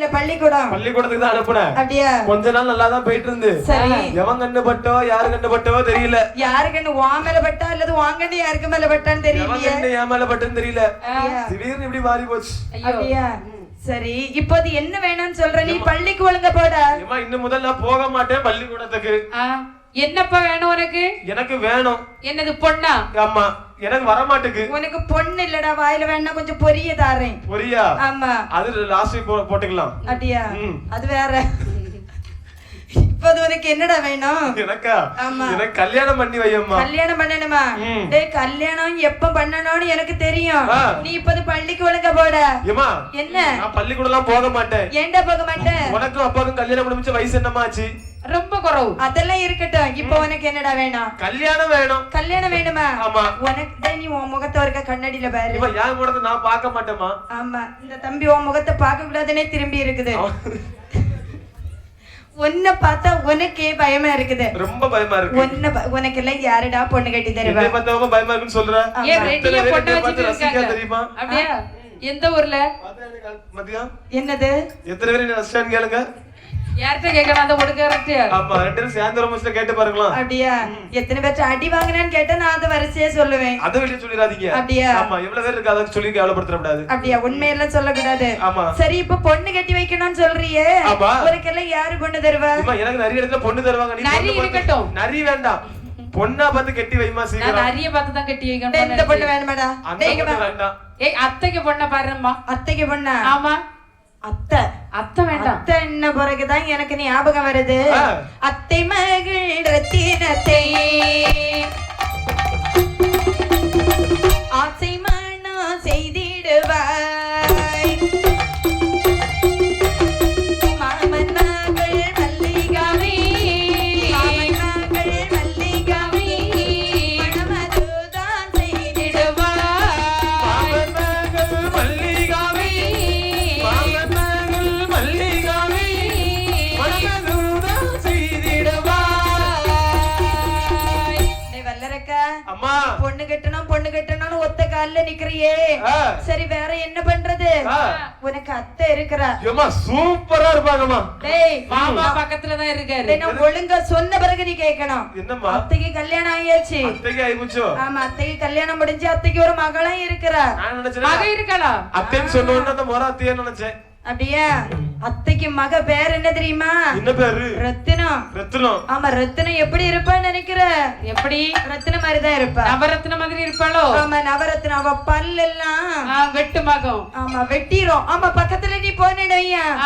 இல்ல பள்ளிக்கூடம். பள்ளிக்கூடத்துக்கு தான் அனுப்புனேன். அப்படியா? கொஞ்ச நாள் நல்லா தான் போயிட்டு இருந்து சரி. எவன் கண்டு பட்டோ யாரு கண்டு பட்டோ தெரியல. யாருக்குன்னு வா மேல பட்டா அல்லது வாங்கன்னு யாருக்கு மேல பட்டான்னு எவன் தெரியலையே. கண்டு என் மேல பட்டுன்னு தெரியல? திடீர்னு இப்படி மாறி போச்சு. அப்படியா சரி இப்போது என்ன வேணும்னு சொல்ற? நீ பள்ளிக்கு ஒழுங்க போட. ஏமா இன்னும் முதல்ல நான் போக மாட்டேன் பள்ளிக்கூடத்துக்கு. ஆ, என்னப்பா வேணும் உனக்கு? எனக்கு வேணும். என்னது பொண்ணா? ஆமா எனக்கு வர மாட்டுக்கு உனக்கு பொண்ணு இல்லடா வாயில வேணா கொஞ்சம் பொரிய தாரேன். புரியா? ஆமா. அது லாஸ்ட் போட்டுக்கலாம். அப்படியா. அது வேற. இப்போது உனக்கு என்னடா வேணும்? எனக்கா? ஆமா. எனக்கு கல்யாணம் பண்ணி வையம்மா. கல்யாணம் பண்ணணுமா. டேய் கல்யாணம் எப்ப பண்ணணும்னு எனக்கு தெரியும். நீ இப்போது பள்ளிக்கு ஒழுங்க போட. ஏமா என்ன? நான் பள்ளிக்கூடம் எல்லாம் போக மாட்டேன். ஏன்டா போக மாட்டேன் உனக்கும் அப்பாவுக்கும் கல்யாணம் முடிஞ்ச வயசு என்னமா ஆச்சு ரொம்ப குறவு. அதெல்லாம் இருக்கட்டும். இப்போ உனக்கு என்னடா வேணும்? கல்யாணம் வேணும். கல்யாணம் வேணுமா? ஆமா. உனக்கு டேய் நீ உன் முகத்தை ஒருக்க கண்ணாடியில பாரு. இவன் என் கூடத்தை நான் பார்க்க மாட்டேமா ஆமா. இந்த தம்பி உன் முகத்தை பார்க்க கூடாதுன்னே திரும்பி இருக்குது. உன்னை பார்த்தா உனக்கே பயமா இருக்குது. ரொம்ப பயமா இருக்கு. உன்னை உனக்கு எல்லாம் யாருடா பொண்ணு கட்டி தருவா? பார்த்தவங்க பயமா இருக்குன்னு சொல்ற? ஏன் ரெடியா தெரியுமா? அப்படியா? எந்த ஊர்ல? என்னது? எத்தனை பேர் என்ன கேளுங்க. யார்கிட்ட கேட்கணும்? அந்த ஆமா ரெண்டு பேரும் சேர்ந்து கேட்டு பாருங்களா? அப்படியா? எத்தனை பேர்ட்ட அடி வாங்கினான்னு கேட்டா நான் அதை வரிசையே சொல்லுவேன். அதை வெளியே சொல்லிடாதீங்க. அப்படியா? ஆமா எவ்வளவு பேர் இருக்கு அதை சொல்லி கேவலப்படுத்த கூடாது அப்படியா? உண்மையெல்லாம் சொல்லக்கூடாது. ஆமா. சரி இப்ப பொண்ணு கட்டி வைக்கணும்னு சொல்றியே. ஆமா. உனக்கெல்லாம் யாரு பொண்ணு தருவா? எனக்கு நிறைய இடத்துல பொண்ணு தருவாங்க. நீ நரி இருக்கட்டும். நரி வேண்டாம். பொண்ணா பார்த்து கட்டி வைமா நான் சீக்கிரம். நிறைய பார்த்து தான் கட்டி டேய், இந்த வைக்கணும் பொண்ணு வேணுமாடா? அந்த. வேண்டாம். ஏய் அத்தைக்கு பொண்ணை பாரும்மா அத்தைக்கு பொண்ணா? ஆமா. அத்தை. அத்தை வேண்டாம். அத்தை என்ன பிறகுதான் எனக்கு ஞாபகம் வருது. அத்தை மகள் ரத்தினத்தை. பொண்ணு கட்டணும் பொண்ணு கட்டணும்னு ஒத்த கால்ல நிக்கிறியே. சரி வேற என்ன பண்றது. உனக்கு அத்தை இருக்கிறா. சூப்பரா இருப்பாங்கம்மா. டேய் மாமா பக்கத்துல தான் இருக்காரு நான் ஒழுங்கா சொன்ன பிறகு நீ கேட்கணும். என்னம்மா? அத்தைக்கு கல்யாணம் ஆயாச்சு. அத்தைக்கு ஆயிப்போச்சோ ஆமா அத்தைக்கு கல்யாணம் முடிஞ்சு அத்தைக்கு ஒரு மகளும் இருக்கிறா. நான் மக நினைச்சேன் இருக்காளா? அத்தைன்னு சொன்ன உடனே அந்த முறை அத்தையன்னு நினைச்சேன். அப்படியா? அத்தைக்கு மக பேர் என்ன தெரியுமா? என்ன பேரு? ரத்தினம். ரத்னம் ஆமா ரத்தினம் எப்படி இருப்பான்னு நினைக்கிற? எப்படி? ரத்தின மாதிரிதான் இருப்பா. நவரத்ன மாதிரி இருப்பாளோ? ஆமா நவரத்தினம் அவ பல்லெல்லாம். ஆ, வெட்டு மகம். ஆமா வெட்டிரும். ஆமா பக்கத்துல நீ போனேன்